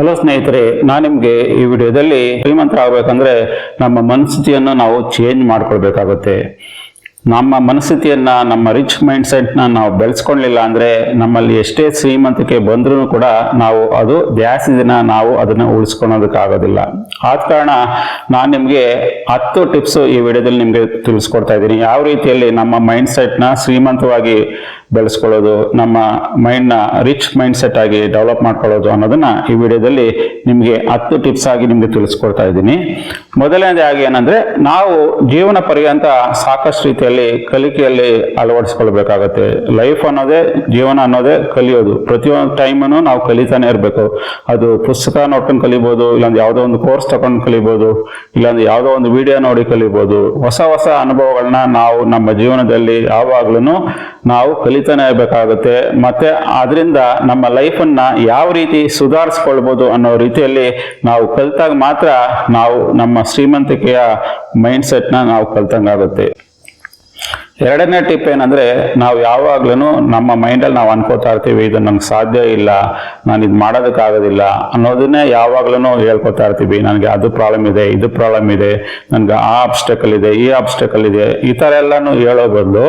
Hello ಸ್ನೇಹಿತರೆ, ನಾನು ನಿಮಗೆ ಈ ವಿಡಿಯೋದಲ್ಲಿ ಶ್ರೀಮಂತ ಆಗಬೇಕಂದ್ರೆ ನಮ್ಮ ಮನಸ್ಥಿತಿಯನ್ನು ನಾವು ಚೇಂಜ್ ಮಾಡ್ಕೊಳ್ಬೇಕಾಗುತ್ತೆ. ನಮ್ಮ ಮನಸ್ಥಿತಿಯನ್ನ, ನಮ್ಮ ರಿಚ್ ಮೈಂಡ್ ಸೆಟ್ನ ನಾವು ಬೆಳೆಸ್ಕೊಳ್ಲಿಲ್ಲ ಅಂದ್ರೆ ನಮ್ಮಲ್ಲಿ ಎಷ್ಟೇ ಶ್ರೀಮಂತಿಕೆ ಬಂದರೂ ಕೂಡ ನಾವು ಅದು ಜಾಸ್ತಿ ದಿನ ನಾವು ಅದನ್ನು ಉಳಿಸ್ಕೊಳೋದಕ್ಕಾಗೋದಿಲ್ಲ. ಆದ ಕಾರಣ ನಾನು ನಿಮಗೆ ಹತ್ತು ಟಿಪ್ಸ್ ಈ ವಿಡಿಯೋದಲ್ಲಿ ನಿಮಗೆ ತಿಳಿಸ್ಕೊಡ್ತಾ ಇದ್ದೀನಿ. ಯಾವ ರೀತಿಯಲ್ಲಿ ನಮ್ಮ ಮೈಂಡ್ ಸೆಟ್ನ ಶ್ರೀಮಂತವಾಗಿ ಬೆಳೆಸ್ಕೊಳ್ಳೋದು, ನಮ್ಮ ಮೈಂಡ್ನ ರಿಚ್ ಮೈಂಡ್ ಸೆಟ್ ಆಗಿ ಡೆವಲಪ್ ಮಾಡ್ಕೊಳ್ಳೋದು ಅನ್ನೋದನ್ನ ಈ ವಿಡಿಯೋದಲ್ಲಿ ನಿಮಗೆ ಹತ್ತು ಟಿಪ್ಸ್ ಆಗಿ ನಿಮಗೆ ತಿಳಿಸ್ಕೊಡ್ತಾ ಇದ್ದೀನಿ. ಮೊದಲನೇದಾಗಿ ಏನಂದ್ರೆ, ನಾವು ಜೀವನ ಪರ್ಯಂತ ಸಾಕಷ್ಟು ರೀತಿಯಲ್ಲಿ ಕಲಿಕೆಯಲ್ಲಿ ಅಳವಡಿಸ್ಕೊಳ್ಬೇಕಾಗತ್ತೆ. ಲೈಫ್ ಅನ್ನೋದೇ, ಜೀವನ ಅನ್ನೋದೇ ಕಲಿಯೋದು. ಪ್ರತಿಯೊಂದು ಟೈಮನ್ನು ನಾವು ಕಲಿತಾನೆ ಇರಬೇಕು. ಅದು ಪುಸ್ತಕ ನೋಡ್ಕೊಂಡು ಕಲಿಬೋದು, ಇಲ್ಲಾಂದ್ರೆ ಯಾವುದೋ ಒಂದು ಕೋರ್ಸ್ ತಗೊಂಡು ಕಲಿಬೋದು, ಇಲ್ಲಾಂದ್ರೆ ಯಾವುದೋ ಒಂದು ವಿಡಿಯೋ ನೋಡಿ ಕಲಿಬೋದು. ಹೊಸ ಹೊಸ ಅನುಭವಗಳನ್ನ ನಾವು ನಮ್ಮ ಜೀವನದಲ್ಲಿ ಯಾವಾಗ್ಲೂ ನಾವು ಕಲಿತಾನೆ ಇರಬೇಕಾಗುತ್ತೆ ಮತ್ತೆ ಅದರಿಂದ ನಮ್ಮ ಲೈಫನ್ನ ಯಾವ ರೀತಿ ಸುಧಾರಿಸ್ಕೊಳ್ಬೋದು ಅನ್ನೋ ರೀತಿಯಲ್ಲಿ ನಾವು ಕಲಿತಾಗ ಮಾತ್ರ ನಾವು ನಮ್ಮ ಶ್ರೀಮಂತಿಕೆಯ ಮೈಂಡ್ ಸೆಟ್ನ ನಾವು ಕಲ್ತಂಗಾಗುತ್ತೆ. ಎರಡನೇ ಟಿಪ್ ಏನಂದ್ರೆ, ನಾವು ಯಾವಾಗ್ಲೂ ನಮ್ಮ ಮೈಂಡಲ್ಲಿ ನಾವು ಅನ್ಕೋತಾ ಇರ್ತೀವಿ, ಇದು ನಂಗೆ ಸಾಧ್ಯ ಇಲ್ಲ, ನಾನು ಇದು ಮಾಡೋದಕ್ಕಾಗೋದಿಲ್ಲ ಅನ್ನೋದನ್ನೇ ಯಾವಾಗ್ಲೂ ಹೇಳ್ಕೊತಾ ಇರ್ತೀವಿ. ನನಗೆ ಅದು ಪ್ರಾಬ್ಲಮ್ ಇದೆ, ಇದು ಪ್ರಾಬ್ಲಮ್ ಇದೆ, ನನಗೆ ಆ ಆಬ್ಸ್ಟಕಲ್ ಇದೆ, ಈ ಆಬ್ಸ್ಟಕಲ್ ಇದೆ, ಈ ಥರ ಎಲ್ಲಾನು ಹೇಳೋ ಬದಲು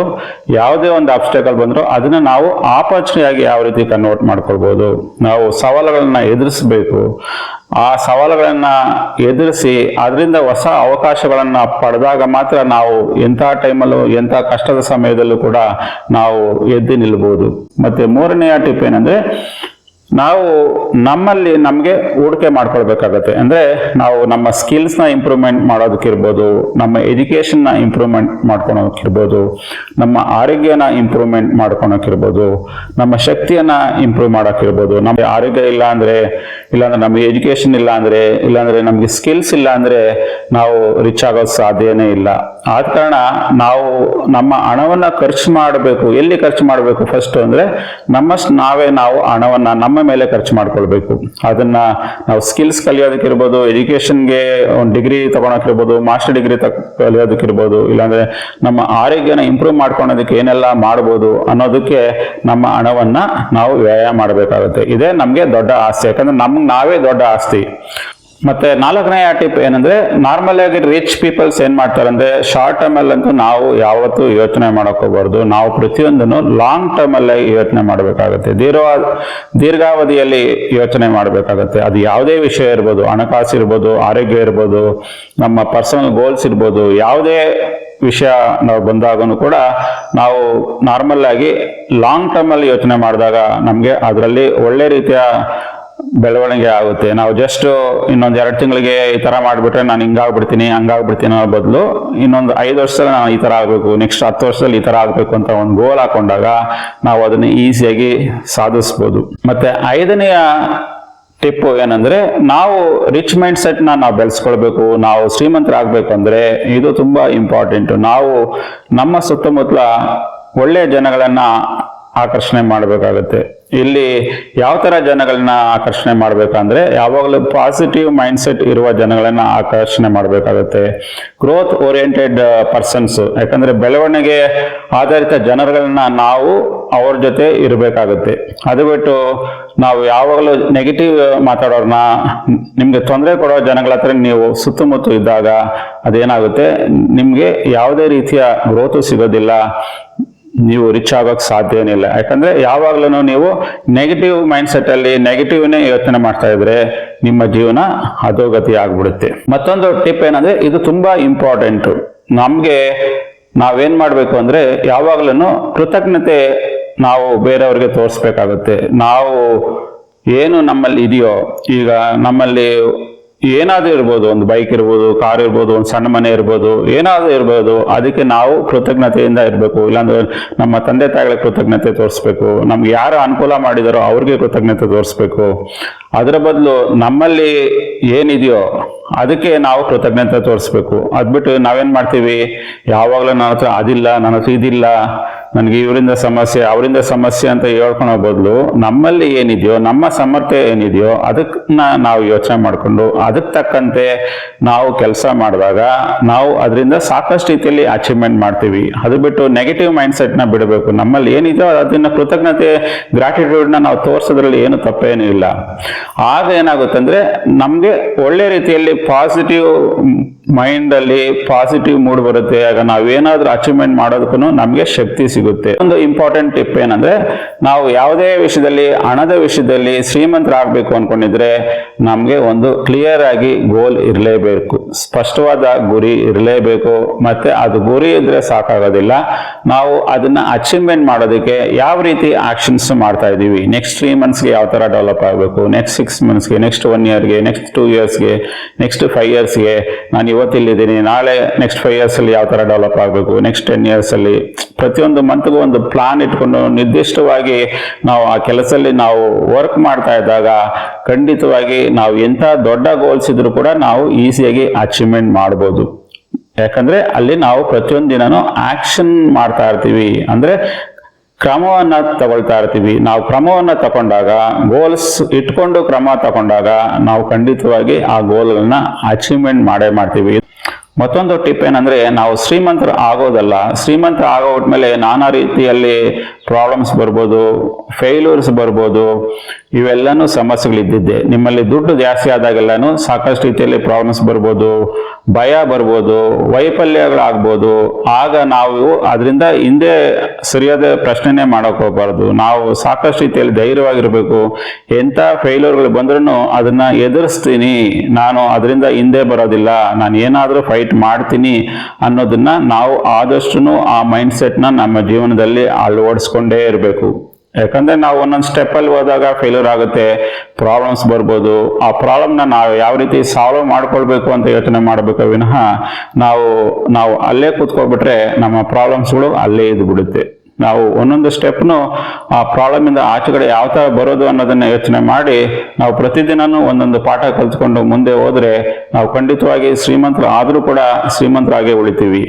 ಯಾವುದೇ ಒಂದು ಆಬ್ಸ್ಟಕಲ್ ಬಂದರೂ ಅದನ್ನ ನಾವು ಆಪರ್ಚುನಿಟಿ ಆಗಿ ಯಾವ ರೀತಿ ಕನ್ವರ್ಟ್ ಮಾಡ್ಕೊಳ್ಬೋದು. ನಾವು ಸವಾಲುಗಳನ್ನ ಎದುರಿಸಬೇಕು. ಆ ಸವಾಲುಗಳನ್ನ ಎದುರಿಸಿ ಅದರಿಂದ ಹೊಸ ಅವಕಾಶಗಳನ್ನು ಪಡೆದಾಗ ಮಾತ್ರ ನಾವು ಎಂಥ ಟೈಮಲ್ಲೂ ಎಂಥ ಕಷ್ಟದ ಸಮಯದಲ್ಲೂ ಕೂಡ ನಾವು ಎದ್ದು ನಿಲ್ಬೋದು. ಮತ್ತೆ ಮೂರನೆಯ ಟಿಪ್ ಏನಂದ್ರೆ ನಾವು ನಮ್ಮಲ್ಲಿ ನಮಗೆ ಹೂಡಿಕೆ ಮಾಡ್ಕೊಳ್ಬೇಕಾಗತ್ತೆ. ಅಂದರೆ ನಾವು ನಮ್ಮ ಸ್ಕಿಲ್ಸ್ನ ಇಂಪ್ರೂವ್ಮೆಂಟ್ ಮಾಡೋದಕ್ಕಿರ್ಬೋದು, ನಮ್ಮ ಎಜುಕೇಷನ್ನ ಇಂಪ್ರೂವ್ಮೆಂಟ್ ಮಾಡ್ಕೊಳೋಕ್ಕಿರ್ಬೋದು ನಮ್ಮ ಆರೋಗ್ಯನ ಇಂಪ್ರೂವ್ಮೆಂಟ್ ಮಾಡ್ಕೊಳಕ್ಕಿರ್ಬೋದು ನಮ್ಮ ಶಕ್ತಿಯನ್ನು ಇಂಪ್ರೂವ್ ಮಾಡೋಕ್ಕಿರ್ಬೋದು. ನಮಗೆ ಆರೋಗ್ಯ ಇಲ್ಲ ಅಂದರೆ, ಇಲ್ಲಾಂದ್ರೆ ನಮಗೆ ಎಜುಕೇಷನ್ ಇಲ್ಲ ಅಂದರೆ, ಇಲ್ಲಾಂದರೆ ನಮಗೆ ಸ್ಕಿಲ್ಸ್ ಇಲ್ಲ ಅಂದರೆ ನಾವು ರಿಚ್ ಆಗೋದು ಸಾಧ್ಯನೇ ಇಲ್ಲ. ಆದ ಕಾರಣ ನಾವು ನಮ್ಮ ಹಣವನ್ನು ಖರ್ಚು ಮಾಡಬೇಕು. ಎಲ್ಲಿ ಖರ್ಚು ಮಾಡಬೇಕು ಫಸ್ಟ್ ಅಂದರೆ ನಮ್ಮಷ್ಟು ನಾವೇ ನಾವು ಹಣವನ್ನು, ನಮ್ಮ ಮೇಲೆ ಖರ್ಚು ಮಾಡ್ಕೊಳ್ಬೇಕು. ಅದನ್ನ ನಾವು ಸ್ಕಿಲ್ಸ್ ಕಲಿಯೋದಕ್ಕಿರ್ಬೋದು ಎಜುಕೇಶನ್ಗೆ ಒಂದು ಡಿಗ್ರಿ ತಗೊಳಕ್ಕಿರ್ಬೋದು ಮಾಸ್ಟರ್ ಡಿಗ್ರಿ ಕಲಿಯೋದಕ್ಕಿರ್ಬೋದು, ಇಲ್ಲಾಂದ್ರೆ ನಮ್ಮ ಆರೋಗ್ಯನ ಇಂಪ್ರೂವ್ ಮಾಡ್ಕೊಳೋದಕ್ಕೆ ಏನೆಲ್ಲ ಮಾಡ್ಬೋದು ಅನ್ನೋದಕ್ಕೆ ನಮ್ಮ ಹಣವನ್ನ ನಾವು ವ್ಯಯ ಮಾಡಬೇಕಾಗುತ್ತೆ. ಇದೇ ನಮಗೆ ದೊಡ್ಡ ಆಸ್ತಿ. ಯಾಕಂದ್ರೆ ನಮ್ಗೆ ನಾವೇ ದೊಡ್ಡ ಆಸ್ತಿ. ಮತ್ತೆ ನಾಲ್ಕನೇ ಟಿಪ್ ಏನಂದ್ರೆ ನಾರ್ಮಲ್ ಆಗಿ ರಿಚ್ ಪೀಪಲ್ಸ್ ಏನ್ ಮಾಡ್ತಾರೆ ಅಂದ್ರೆ ಶಾರ್ಟ್ ಟರ್ಮ್ ಅಲ್ಲಂತೂ ನಾವು ಯಾವತ್ತೂ ಯೋಚನೆ ಮಾಡಕ್ ನಾವು ಪ್ರತಿಯೊಂದನ್ನು ಲಾಂಗ್ ಟರ್ಮ್ ಅಲ್ಲಿ ಯೋಚನೆ ಮಾಡಬೇಕಾಗುತ್ತೆ. ದೀರ್ಘ, ದೀರ್ಘಾವಧಿಯಲ್ಲಿ ಯೋಚನೆ ಮಾಡಬೇಕಾಗುತ್ತೆ. ಅದು ಯಾವುದೇ ವಿಷಯ ಇರ್ಬೋದು, ಹಣಕಾಸು ಇರ್ಬೋದು, ಆರೋಗ್ಯ ಇರ್ಬೋದು, ನಮ್ಮ ಪರ್ಸನಲ್ ಗೋಲ್ಸ್ ಇರ್ಬೋದು, ಯಾವುದೇ ವಿಷಯ ನಾವು ಬಂದಾಗೂ ಕೂಡ ನಾವು ನಾರ್ಮಲ್ ಆಗಿ ಲಾಂಗ್ ಟರ್ಮ್ ಅಲ್ಲಿ ಯೋಚನೆ ಮಾಡಿದಾಗ ನಮಗೆ ಅದರಲ್ಲಿ ಒಳ್ಳೆ ರೀತಿಯ ಬೆಳವಣಿಗೆ ಆಗುತ್ತೆ. ನಾವು ಜಸ್ಟ್ ಇನ್ನೊಂದು ಎರಡು ತಿಂಗಳಿಗೆ ಈ ತರ ಮಾಡ್ಬಿಟ್ರೆ ನಾನು ಹಿಂಗಾಗ್ಬಿಡ್ತೀನಿ, ಹಂಗಾಗ್ಬಿಡ್ತೀನಿ ಅನ್ನೋ ಬದಲು ಇನ್ನೊಂದು ಐದು ವರ್ಷದಲ್ಲಿ ನಾನು ಈ ತರ ಆಗಬೇಕು ನೆಕ್ಸ್ಟ್ ಹತ್ತು ವರ್ಷದಲ್ಲಿ ಈ ತರ ಆಗಬೇಕು ಅಂತ ಒಂದು ಗೋಲ್ ಹಾಕೊಂಡಾಗ ನಾವು ಅದನ್ನ ಈಸಿಯಾಗಿ ಸಾಧಿಸ್ಬೋದು. ಮತ್ತೆ ಐದನೆಯ ಟಿಪ್ಪು ಏನಂದ್ರೆ ನಾವು ರಿಚ್ ಮೈಂಡ್ ಸೆಟ್ನ ನಾವು ಬೆಳೆಸ್ಕೊಳ್ಬೇಕು, ನಾವು ಶ್ರೀಮಂತರಾಗಬೇಕು ಅಂದ್ರೆ ಇದು ತುಂಬಾ ಇಂಪಾರ್ಟೆಂಟ್ ನಾವು ನಮ್ಮ ಸುತ್ತಮುತ್ತಲ ಒಳ್ಳೆಯ ಜನಗಳನ್ನ ಆಕರ್ಷಣೆ ಮಾಡಬೇಕಾಗುತ್ತೆ. ಇಲ್ಲಿ ಯಾವ ತರ ಜನಗಳನ್ನ ಆಕರ್ಷಣೆ ಮಾಡ್ಬೇಕಂದ್ರೆ ಯಾವಾಗಲೂ ಪಾಸಿಟಿವ್ ಮೈಂಡ್ ಸೆಟ್ ಇರುವ ಜನಗಳನ್ನ ಆಕರ್ಷಣೆ ಮಾಡಬೇಕಾಗುತ್ತೆ. ಗ್ರೋತ್ ಓರಿಯೆಂಟೆಡ್ ಪರ್ಸನ್ಸ್ ಯಾಕಂದ್ರೆ ಬೆಳವಣಿಗೆ ಆಧಾರಿತ ಜನರುಗಳನ್ನ ನಾವು ಅವ್ರ ಜೊತೆ ಇರಬೇಕಾಗುತ್ತೆ. ಅದು ಬಿಟ್ಟು ನಾವು ಯಾವಾಗಲೂ ನೆಗೆಟಿವ್ ಮಾತಾಡೋರ್ನ ನಿಮಗೆ ತೊಂದರೆ ಕೊಡೋ ಜನಗಳ ಹತ್ರ ನೀವು ಸುತ್ತಮುತ್ತ ಇದ್ದಾಗ ಅದೇನಾಗುತ್ತೆ? ನಿಮಗೆ ಯಾವುದೇ ರೀತಿಯ ಗ್ರೋತು ಸಿಗೋದಿಲ್ಲ. ನೀವು ರಿಚ್ ಆಗೋಕೆ ಸಾಧ್ಯನೇ ಇಲ್ಲ ಯಾಕಂದ್ರೆ ಯಾವಾಗ್ಲೂ ನೀವು ನೆಗೆಟಿವ್ ಮೈಂಡ್ ಸೆಟ್ ಅಲ್ಲಿ ನೆಗೆಟಿವ್ನೇ ಯೋಚನೆ ಮಾಡ್ತಾ ಇದ್ರೆ ನಿಮ್ಮ ಜೀವನ ಅಧೋಗತಿ ಆಗ್ಬಿಡುತ್ತೆ. ಮತ್ತೊಂದು ಟಿಪ್ ಏನಂದ್ರೆ ಇದು ತುಂಬಾ ಇಂಪಾರ್ಟೆಂಟ್ ನಮ್ಗೆ ನಾವೇನ್ ಮಾಡ್ಬೇಕು ಅಂದ್ರೆ ಯಾವಾಗ್ಲೂ ಕೃತಜ್ಞತೆ ನಾವು ಬೇರೆಯವ್ರಿಗೆ ತೋರಿಸ್ಬೇಕಾಗುತ್ತೆ. ನಾವು ಏನು ನಮ್ಮಲ್ಲಿ ಇದೆಯೋ ಈಗ ನಮ್ಮಲ್ಲಿ ಏನಾದ್ರೂ ಇರ್ಬೋದು, ಒಂದು ಬೈಕ್ ಇರ್ಬೋದು ಕಾರ್ ಇರ್ಬೋದು, ಒಂದು ಸಣ್ಣ ಮನೆ ಇರ್ಬೋದು, ಏನಾದ್ರೂ ಇರ್ಬೋದು, ಅದಕ್ಕೆ ನಾವು ಕೃತಜ್ಞತೆಯಿಂದ ಇರಬೇಕು. ಇಲ್ಲಾಂದ್ರೆ ನಮ್ಮ ತಂದೆ ತಾಯಿಗಳ ಕೃತಜ್ಞತೆ ತೋರಿಸ್ಬೇಕು. ನಮ್ಗೆ ಯಾರು ಅನುಕೂಲ ಮಾಡಿದಾರೋ ಅವ್ರಿಗೆ ಕೃತಜ್ಞತೆ ತೋರಿಸ್ಬೇಕು. ಅದರ ಬದಲು ನಮ್ಮಲ್ಲಿ ಏನಿದೆಯೋ ಅದಕ್ಕೆ ನಾವು ಕೃತಜ್ಞತೆ ತೋರಿಸ್ಬೇಕು. ಅದ್ಬಿಟ್ಟು ನಾವೇನ್ ಮಾಡ್ತೀವಿ? ಯಾವಾಗಲೂ ನನ್ನ ಹತ್ರ ಅದಿಲ್ಲ, ನನ್ನ ಹತ್ರ ಇದಿಲ್ಲ. ನನಗೆ ಇವರಿಂದ ಸಮಸ್ಯೆ, ಅವರಿಂದ ಸಮಸ್ಯೆ ಅಂತ ಹೇಳ್ಕೊಳೋ ಬದಲು ನಮ್ಮಲ್ಲಿ ಏನಿದೆಯೋ, ನಮ್ಮ ಸಮರ್ಥ್ಯ ಏನಿದೆಯೋ ಅದನ್ನ ನಾವು ಯೋಚನೆ ಮಾಡಿಕೊಂಡು ಅದಕ್ಕೆ ತಕ್ಕಂತೆ ನಾವು ಕೆಲಸ ಮಾಡಿದಾಗ ನಾವು ಅದರಿಂದ ಸಾಕಷ್ಟು ರೀತಿಯಲ್ಲಿ ಅಚೀವ್ಮೆಂಟ್ ಮಾಡ್ತೀವಿ. ಅದು ಬಿಟ್ಟು ನೆಗೆಟಿವ್ ಮೈಂಡ್ಸೆಟ್ನ ಬಿಡಬೇಕು. ನಮ್ಮಲ್ಲಿ ಏನಿದೆಯೋ ಅದನ್ನು ಕೃತಜ್ಞತೆ ಗ್ರಾಟಿಟ್ಯೂಡ್ನ ನಾವು ತೋರಿಸೋದ್ರಲ್ಲಿ ಏನು ತಪ್ಪೇನೂ ಇಲ್ಲ. ಆಗ ಏನಾಗುತ್ತೆ ಅಂದರೆ ನಮಗೆ ಒಳ್ಳೆ ರೀತಿಯಲ್ಲಿ ಪಾಸಿಟಿವ್ ಮೈಂಡ್ ಅಲ್ಲಿ ಪಾಸಿಟಿವ್ ಮೂಡ್ ಬರುತ್ತೆ, ಆಗ ನಾವೇನಾದ್ರೂ ಅಚೀವ್ಮೆಂಟ್ ಮಾಡೋದಕ್ಕೂ ನಮಗೆ ಶಕ್ತಿ ಸಿಗುತ್ತೆ. ಒಂದು ಇಂಪಾರ್ಟೆಂಟ್ ಟಿಪ್ ಏನಂದ್ರೆ, ನಾವು ಯಾವುದೇ ವಿಷಯದಲ್ಲಿ, ಹಣದ ವಿಷಯದಲ್ಲಿ ಶ್ರೀಮಂತರಾಗಬೇಕು ಅನ್ಕೊಂಡಿದ್ರೆ ನಮಗೆ ಒಂದು ಕ್ಲಿಯರ್ ಆಗಿ ಗೋಲ್ ಇರಲೇಬೇಕು. ಸ್ಪಷ್ಟವಾದ ಗುರಿ ಇರಲೇಬೇಕು. ಮತ್ತೆ ಅದು ಗುರಿ ಇದ್ರೆ ಸಾಕಾಗೋದಿಲ್ಲ. ನಾವು ಅದನ್ನ ಅಚೀವ್ಮೆಂಟ್ ಮಾಡೋದಕ್ಕೆ ಯಾವ ರೀತಿ ಆಕ್ಷನ್ಸ್ ಮಾಡ್ತಾ ಇದೀವಿ ನೆಕ್ಸ್ಟ್ ತ್ರೀ ಮಂತ್ಸ್ಗೆ ಯಾವ ತರ ಡೆವಲಪ್ ಆಗಬೇಕು? ನೆಕ್ಸ್ಟ್ ಸಿಕ್ಸ್ ಮಂತ್ಸ್ಗೆ ನೆಕ್ಸ್ಟ್ ಒನ್ ಇಯರ್ಗೆ ನೆಕ್ಸ್ಟ್ ಟೂ ಇಯರ್ಸ್ಗೆ ನೆಕ್ಸ್ಟ್ ಫೈವ್ ಇಯರ್ಸ್ಗೆ ನಾನು ಇವತ್ತಿಲ್ಲಿದ್ದೀನಿ. ನಾಳೆ ನೆಕ್ಸ್ಟ್ ಫೈವ್ ಇಯರ್ಸ್ ಅಲ್ಲಿ ಯಾವ ತರ ಡೆವಲಪ್ ಆಗಬೇಕು? ನೆಕ್ಸ್ಟ್ ಟೆನ್ ಇಯರ್ಸ್ ಅಲ್ಲಿ ಪ್ರತಿಯೊಂದು ಮಂತ್ಗೂ ಒಂದು ಪ್ಲಾನ್ ಇಟ್ಕೊಂಡು ನಿರ್ದಿಷ್ಟವಾಗಿ ನಾವು ಆ ಕೆಲಸದಲ್ಲಿ ನಾವು ವರ್ಕ್ ಮಾಡ್ತಾ ಇದ್ದಾಗ ಖಂಡಿತವಾಗಿ ನಾವು ಎಂಥ ದೊಡ್ಡ ಗೋಲ್ಸ್ ಇದ್ರೂ ಕೂಡ ನಾವು ಈಸಿಯಾಗಿ ಅಚೀವ್ಮೆಂಟ್ ಮಾಡ್ಬೋದು. ಯಾಕಂದ್ರೆ ಅಲ್ಲಿ ನಾವು ಪ್ರತಿಯೊಂದು ದಿನನೂ ಆಕ್ಷನ್ ಮಾಡ್ತಾ ಇರ್ತೀವಿ. ಅಂದ್ರೆ ಕ್ರಮವನ್ನ ತಗೊಳ್ತಾ ಇರ್ತೀವಿ. ನಾವು ಕ್ರಮವನ್ನು ತಗೊಂಡಾಗ ಗೋಲ್ಸ್ ಇಟ್ಕೊಂಡು ಕ್ರಮ ತಗೊಂಡಾಗ ನಾವು ಖಂಡಿತವಾಗಿ ಆ ಗೋಲ್ಗಳನ್ನ ಅಚೀವ್ಮೆಂಟ್ ಮಾಡೇ ಮಾಡ್ತೀವಿ. ಮತ್ತೊಂದು ಟಿಪ್ ಏನಂದ್ರೆ, ನಾವು ಶ್ರೀಮಂತರು ಆಗೋದಲ್ಲ, ಶ್ರೀಮಂತರ ಆಗೋದ್ಮೇಲೆ ನಾನಾ ರೀತಿಯಲ್ಲಿ ಪ್ರಾಬ್ಲಮ್ಸ್ ಬರ್ಬೋದು ಫೇಲ್ಯೂರ್ಸ್ ಬರ್ಬೋದು, ಇವೆಲ್ಲನೂ ಸಮಸ್ಯೆಗಳಿದ್ದಿದ್ದೆ. ನಿಮ್ಮಲ್ಲಿ ದುಡ್ಡು ಜಾಸ್ತಿ ಆದಾಗೆಲ್ಲನೂ ಸಾಕಷ್ಟು ರೀತಿಯಲ್ಲಿ ಪ್ರಾಬ್ಲಮ್ಸ್ ಬರ್ಬೋದು, ಭಯ ಬರ್ಬೋದು, ವೈಫಲ್ಯಗಳಾಗ್ಬೋದು. ಆಗ ನಾವು ಅದರಿಂದ ಹಿಂದೆ ಸರಿಯಾದ ಪ್ರಶ್ನೆನೇ ಮಾಡೋಕೆ ಹೋಗ್ಬಾರ್ದು. ನಾವು ಸಾಕಷ್ಟು ರೀತಿಯಲ್ಲಿ ಧೈರ್ಯವಾಗಿರಬೇಕು. ಎಂಥ ಫೇಲ್ಯೂರ್ಗಳು ಬಂದ್ರೂ ಅದನ್ನು ಎದುರಿಸ್ತೀನಿ. ನಾನು ಅದರಿಂದ ಹಿಂದೆ ಬರೋದಿಲ್ಲ. ನಾನು ಏನಾದರೂ ಫೈಟ್ ಮಾಡ್ತೀನಿ ಅನ್ನೋದನ್ನು ನಾವು ಆದಷ್ಟು ಆ ಮೈಂಡ್ ಸೆಟ್ನ ನಮ್ಮ ಜೀವನದಲ್ಲಿ ಅಳವಡಿಸ್ಕೊಂಡೇ ಇರಬೇಕು. ಯಾಕಂದ್ರೆ ನಾವು ಒಂದೊಂದು ಸ್ಟೆಪ್ ಅಲ್ಲಿ ಹೋದಾಗ ಫೇಲ್ಯೂರ್ ಆಗುತ್ತೆ ಪ್ರಾಬ್ಲಮ್ಸ್ ಬರ್ಬೋದು. ಆ ಪ್ರಾಬ್ಲಮ್ನ ನಾವು ಯಾವ ರೀತಿ ಸಾಲ್ವ್ ಮಾಡ್ಕೊಳ್ಬೇಕು ಅಂತ ಯೋಚನೆ ಮಾಡಬೇಕು ವಿನಃ, ನಾವು ನಾವು ಅಲ್ಲೇ ಕೂತ್ಕೊಬಿಟ್ರೆ ನಮ್ಮ ಪ್ರಾಬ್ಲಮ್ಸ್ಗಳು ಅಲ್ಲೇ ಇದ್ದು ಬಿಡುತ್ತೆ ನಾವು ಒಂದೊಂದು ಸ್ಟೆಪ್ನು ಆ ಪ್ರಾಬ್ಲಮ್ ಇಂದ ಆಚೆ ಕಡೆ ಯಾವ ಥರ ಬರೋದು ಅನ್ನೋದನ್ನ ಯೋಚನೆ ಮಾಡಿ ನಾವು ಪ್ರತಿದಿನನೂ ಒಂದೊಂದು ಪಾಠ ಕಲ್ತ್ಕೊಂಡು ಮುಂದೆ ಹೋದರೆ ನಾವು ಖಂಡಿತವಾಗಿ ಶ್ರೀಮಂತರು ಆದ್ರೂ ಕೂಡ ಶ್ರೀಮಂತರಾಗೇ ಉಳಿತೀವಿ.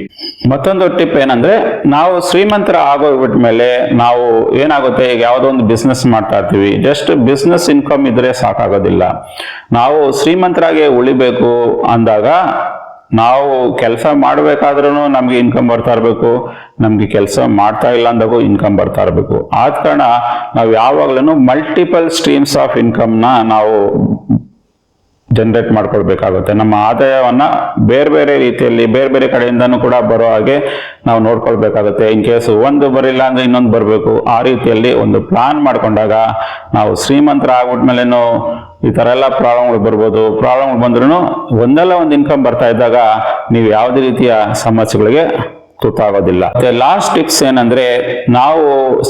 ಮತ್ತೊಂದು ಟಿಪ್ ಏನಂದ್ರೆ ನಾವು ಶ್ರೀಮಂತರ ಆಗೋಗ್ಬಿಟ್ಮೇಲೆ ನಾವು ಏನಾಗುತ್ತೆ ಈಗ ಯಾವುದೋ ಒಂದು ಬಿಸ್ನೆಸ್ ಮಾಡ್ತಾ ಇರ್ತೀವಿ. ಜಸ್ಟ್ ಬಿಸ್ನೆಸ್ ಇನ್ಕಮ್ ಇದ್ರೆ ಸಾಕಾಗೋದಿಲ್ಲ. ನಾವು ಶ್ರೀಮಂತರಾಗೇ ಉಳಿಬೇಕು ಅಂದಾಗ ನಾವು ಕೆಲಸ ಮಾಡಬೇಕಾದ್ರೂ ನಮಗೆ ಇನ್ಕಮ್ ಬರ್ತಾ ಇರಬೇಕು, ನಮಗೆ ಕೆಲಸ ಮಾಡ್ತಾ ಇಲ್ಲ ಅಂದಾಗೂ ಇನ್ಕಮ್ ಬರ್ತಾ ಇರಬೇಕು. ಆದ ಕಾರಣ ನಾವು ಯಾವಾಗಲೂ ಮಲ್ಟಿಪಲ್ ಸ್ಟ್ರೀಮ್ಸ್ ಆಫ್ ಇನ್ಕಮ್ನ ನಾವು ಜನರೇಟ್ ಮಾಡ್ಕೊಳ್ಬೇಕಾಗುತ್ತೆ. ನಮ್ಮ ಆದಾಯವನ್ನು ಬೇರೆ ಬೇರೆ ರೀತಿಯಲ್ಲಿ, ಬೇರೆ ಬೇರೆ ಕಡೆಯಿಂದನೂ ಕೂಡ ಬರೋ ಹಾಗೆ ನಾವು ನೋಡ್ಕೊಳ್ಬೇಕಾಗುತ್ತೆ. ಇನ್ ಕೇಸ್ ಒಂದು ಬರಿಲ್ಲ ಅಂದ್ರೆ ಇನ್ನೊಂದು ಬರಬೇಕು. ಆ ರೀತಿಯಲ್ಲಿ ಒಂದು ಪ್ಲಾನ್ ಮಾಡ್ಕೊಂಡಾಗ ನಾವು ಶ್ರೀಮಂತರ ಆಗ್ಬಿಟ್ಮೇಲೇನು ಈ ಥರ ಎಲ್ಲ ಪ್ರಾಬ್ಲಮ್ಗಳು ಬರ್ಬೋದು. ಪ್ರಾಬ್ಲಮ್ಗಳು ಬಂದ್ರೂ ಒಂದಲ್ಲ ಒಂದು ಇನ್ಕಮ್ ಬರ್ತಾ ಇದ್ದಾಗ ನೀವು ಯಾವುದೇ ರೀತಿಯ ಸಮಸ್ಯೆಗಳಿಗೆ ತುತ್ತಾಗೋದಿಲ್ಲ. ಮತ್ತೆ ಲಾಸ್ಟ್ ಟಿಪ್ಸ್ ಏನಂದ್ರೆ ನಾವು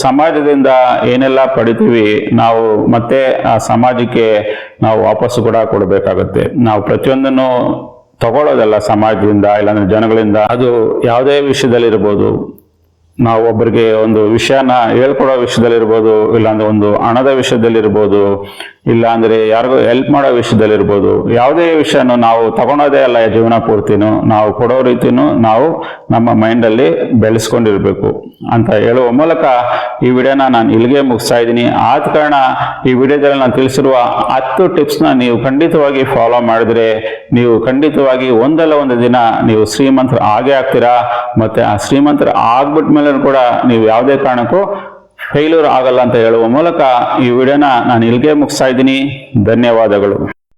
ಸಮಾಜದಿಂದ ಏನೆಲ್ಲ ಪಡಿತೀವಿ ನಾವು ಮತ್ತೆ ಆ ಸಮಾಜಕ್ಕೆ ನಾವು ವಾಪಸ್ಸು ಕೂಡ ಕೊಡಬೇಕಾಗುತ್ತೆ. ನಾವು ಪ್ರತಿಯೊಂದನ್ನು ತಗೊಳ್ಳೋದಲ್ಲ ಸಮಾಜದಿಂದ ಇಲ್ಲಾಂದ್ರೆ ಜನಗಳಿಂದ. ಅದು ಯಾವುದೇ ವಿಷಯದಲ್ಲಿರ್ಬೋದು. ನಾವು ಒಬ್ಬರಿಗೆ ಒಂದು ವಿಷಯನ ಹೇಳ್ಕೊಡೋ ವಿಷಯದಲ್ಲಿರ್ಬೋದು, ಇಲ್ಲಾಂದ್ರೆ ಒಂದು ಹಣದ ವಿಷಯದಲ್ಲಿರ್ಬೋದು ಇಲ್ಲ ಅಂದ್ರೆ ಯಾರಿಗೂ ಹೆಲ್ಪ್ ಮಾಡೋ ವಿಷಯದಲ್ಲಿರ್ಬೋದು, ಯಾವುದೇ ವಿಷಯನೂ ನಾವು ತಗೊಳೋದೇ ಅಲ್ಲ ಜೀವನ ಪೂರ್ತಿನೂ. ನಾವು ಕೊಡೋ ರೀತಿನೂ ನಾವು ನಮ್ಮ ಮೈಂಡಲ್ಲಿ ಬೆಳೆಸ್ಕೊಂಡಿರ್ಬೇಕು ಅಂತ ಹೇಳುವ ಮೂಲಕ ಈ ವಿಡಿಯೋನ ನಾನು ಇಲ್ಲಿಗೆ ಮುಗಿಸ್ತಾ ಇದ್ದೀನಿ. ಆದ ಕಾರಣ ಈ ವಿಡಿಯೋದಲ್ಲಿ ನಾನು ತಿಳಿಸಿರುವ ಹತ್ತು ಟಿಪ್ಸ್ನ ನೀವು ಖಂಡಿತವಾಗಿ ಫಾಲೋ ಮಾಡಿದ್ರೆ, ನೀವು ಖಂಡಿತವಾಗಿ ಒಂದಲ್ಲ ಒಂದು ದಿನ ನೀವು ಶ್ರೀಮಂತರು ಆಗೇ ಆಗ್ತೀರಾ? ಮತ್ತೆ ಆ ಶ್ರೀಮಂತರು ಆಗ್ಬಿಟ್ಮೇಲೆ ಕೂಡ ನೀವು ಯಾವುದೇ ಕಾರಣಕ್ಕೂ ಫೇಲ್ಯೂರ್ ಆಗಲ್ಲ ಅಂತ ಹೇಳುವ ಮೂಲಕ ಈ ವಿಡಿಯೋನ ನಾನು ಇಲ್ಲಿಗೆ ಮುಗಿಸ್ತಾ ಇದ್ದೀನಿ. ಧನ್ಯವಾದಗಳು.